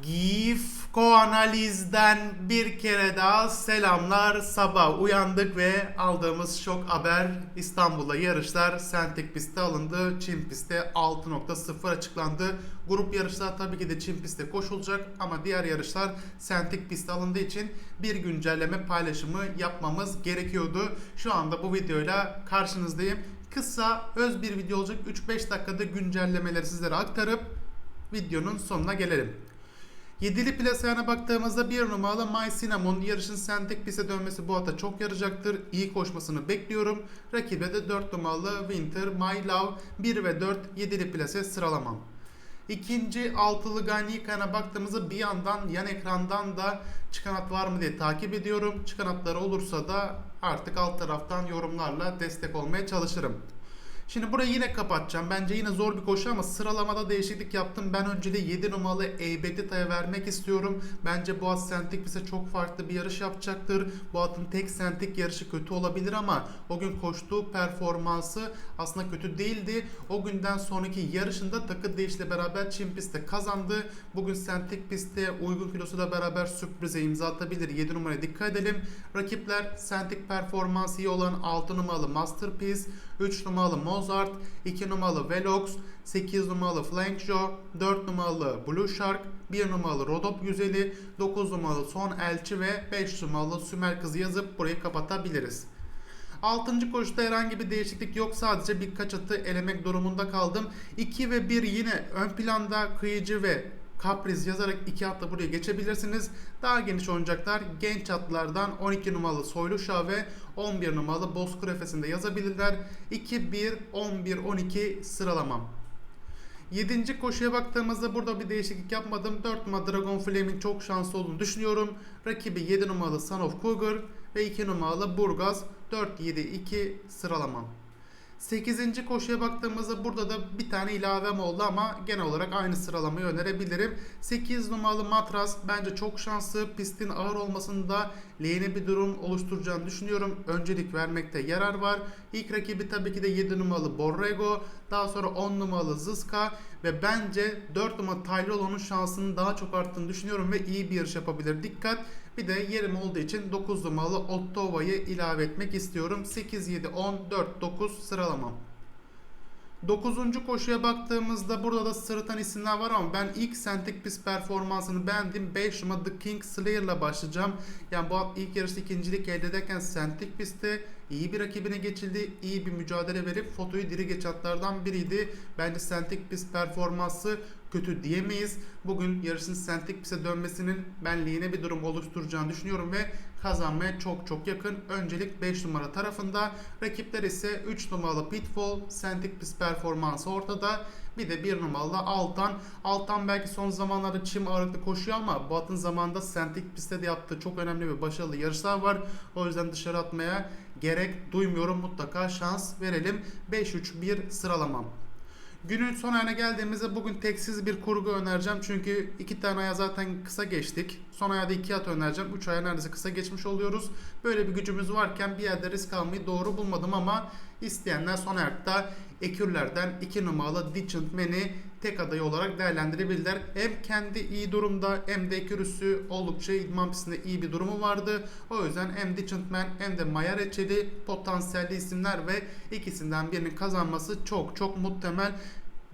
GIFCO analizden bir kere daha selamlar. Sabah uyandık ve aldığımız şok haber İstanbul'da yarışlar Sentek pistte alındı. Çin pistte 6.0 açıklandı. Grup yarışlar tabii ki de Çin pistte koşulacak ama diğer yarışlar Sentek pistte alındığı için bir güncelleme paylaşımı yapmamız gerekiyordu. Şu anda bu videoyla karşınızdayım. Kısa öz bir video olacak. 3-5 dakikada güncellemeleri sizlere aktarıp videonun sonuna gelelim. Yedili plasayana baktığımızda bir numaralı My Cinnamon yarışın sentek piste dönmesi bu hafta çok yarayacaktır. İyi koşmasını bekliyorum. Rakibe de 4 numaralı Winter My Love 1 ve 4 yedili plase sıralamam. İkinci altılı Ganika'na baktığımızda bir yandan yan ekrandan da çıkan at var mı diye takip ediyorum. Çıkan atları olursa da artık alt taraftan yorumlarla destek olmaya çalışırım. Şimdi burayı yine kapatacağım. Bence yine zor bir koşu ama sıralamada değişiklik yaptım. Ben önce de 7 numaralı Eybedita'ya vermek istiyorum. Bence at sentik bize çok farklı bir yarış yapacaktır. Bu atın tek sentik yarışı kötü olabilir ama o gün koştuğu performansı aslında kötü değildi. O günden sonraki yarışında takı değişle beraber Çin pistte kazandı. Bugün sentik pistte uygun kilosuyla beraber sürprize imza atabilir. 7 numaraya dikkat edelim. Rakipler sentik performansı iyi olan 6 numaralı Masterpiece, 3 numaralı Mozart, 2 numaralı Velox, 8 numaralı Flank Joe, 4 numaralı Blue Shark, 1 numaralı Rodop 150, 9 numaralı Son Elçi ve 5 numaralı Sümer Kızı yazıp burayı kapatabiliriz. 6. koşuda herhangi bir değişiklik yok. Sadece birkaç atı elemek durumunda kaldım. 2 ve 1 yine ön planda kıyıcı ve Capriz yazarak iki atla buraya geçebilirsiniz. Daha geniş oyuncaklar genç atlardan 12 numaralı Soyluşa ve 11 numaralı Bozkır Efes'inde yazabilirler. 2, 1, 11, 12 sıralamam. 7. koşuya baktığımızda burada bir değişiklik yapmadım. 4 numaralı Dragon Flame'in çok şanslı olduğunu düşünüyorum. Rakibi 7 numaralı Son of Cougar ve 2 numaralı Burgaz 4-7-2 sıralamam. 8. koşuya baktığımızda burada da bir tane ilavem oldu ama genel olarak aynı sıralamayı önerebilirim. 8 numaralı Matras bence çok şanslı. Pistin ağır olmasında lehine bir durum oluşturacağını düşünüyorum. Öncelik vermekte yarar var. İlk rakibi tabii ki de 7 numaralı Borrego. Daha sonra 10 numaralı Zıska ve bence 4 numaralı Tylo'nun şansının daha çok arttığını düşünüyorum ve iyi bir yarış yapabilir. Dikkat! Bir de yerim olduğu için 9 numaralı Ottova'yı ilave etmek istiyorum. 8, 7, 10, 4, 9 sıralamam. 9. koşuya baktığımızda burada da sırıtan isimler var ama ben ilk Sentek Pis performansını beğendim. 5 numara The King Slayer'la başlayacağım. Yani bu ilk yarışta ikincilik elde ederken Sentek Pist'te iyi bir rakibine geçildi. iyi bir mücadele verip fotoyu diri geç atlardan biriydi. Bence Sentek Pis performansı kötü diyemeyiz. Bugün yarışın Sentek Pis'e dönmesinin ben lehine bir durum oluşturacağını düşünüyorum ve kazanmaya çok çok yakın. Öncelik 5 numara tarafında. Rakipler ise 3 numaralı Pitfall, Sentek Pis performansı ortada. Bir de 1 numaralı Altan. Altan belki son zamanlarda çim ağırlıklı koşuyor ama bu atın zamanında Sentek Pist'te de yaptığı çok önemli ve başarılı yarışlar var. O yüzden dışarı atmaya gerek duymuyorum. Mutlaka şans verelim. 5-3-1 sıralamam. Günün son ayına geldiğimizde bugün teksiz bir kurgu önereceğim. Çünkü iki tane aya zaten kısa geçtik. Son ayda iki at önereceğim. Üç aya neredeyse kısa geçmiş oluyoruz. Böyle bir gücümüz varken bir yerde risk almayı doğru bulmadım ama isteyenler son ayakta ekürlerden 2 numaralı Digent Man'i tek adayı olarak değerlendirebilirler. Hem kendi iyi durumda hem de ekürüsü oldukça idman pistinde iyi bir durumu vardı. O yüzden hem Digent Man hem de Maya Reçeli potansiyelli isimler ve ikisinden birinin kazanması çok çok muhtemel.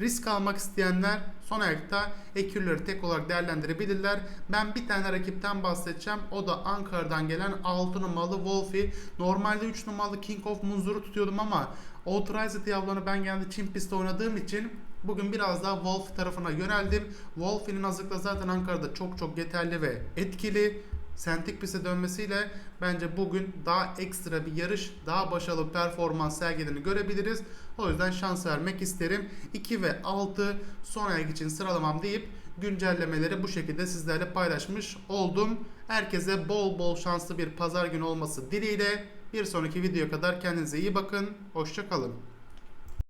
Risk almak isteyenler son ayakta ekürleri tek olarak değerlendirebilirler. Ben bir tane rakipten bahsedeceğim. O da Ankara'dan gelen 6 numaralı Wolfie. Normalde 3 numaralı King of Munzur'u tutuyordum ama Authorized yavrularını ben genelde Çin pistte oynadığım için Bugün biraz daha Wolf tarafına yöneldim. Wolfie'nin azıkla zaten Ankara'da çok çok yeterli ve etkili. Sentik piste dönmesiyle bence bugün daha ekstra bir yarış, daha başarılı performans sergilediğini görebiliriz. O yüzden şans vermek isterim. 2 ve 6 son ayak için sıralamam deyip güncellemeleri bu şekilde sizlerle paylaşmış oldum. Herkese bol bol şanslı bir pazar günü olması dileğiyle bir sonraki videoya kadar kendinize iyi bakın. Hoşçakalın.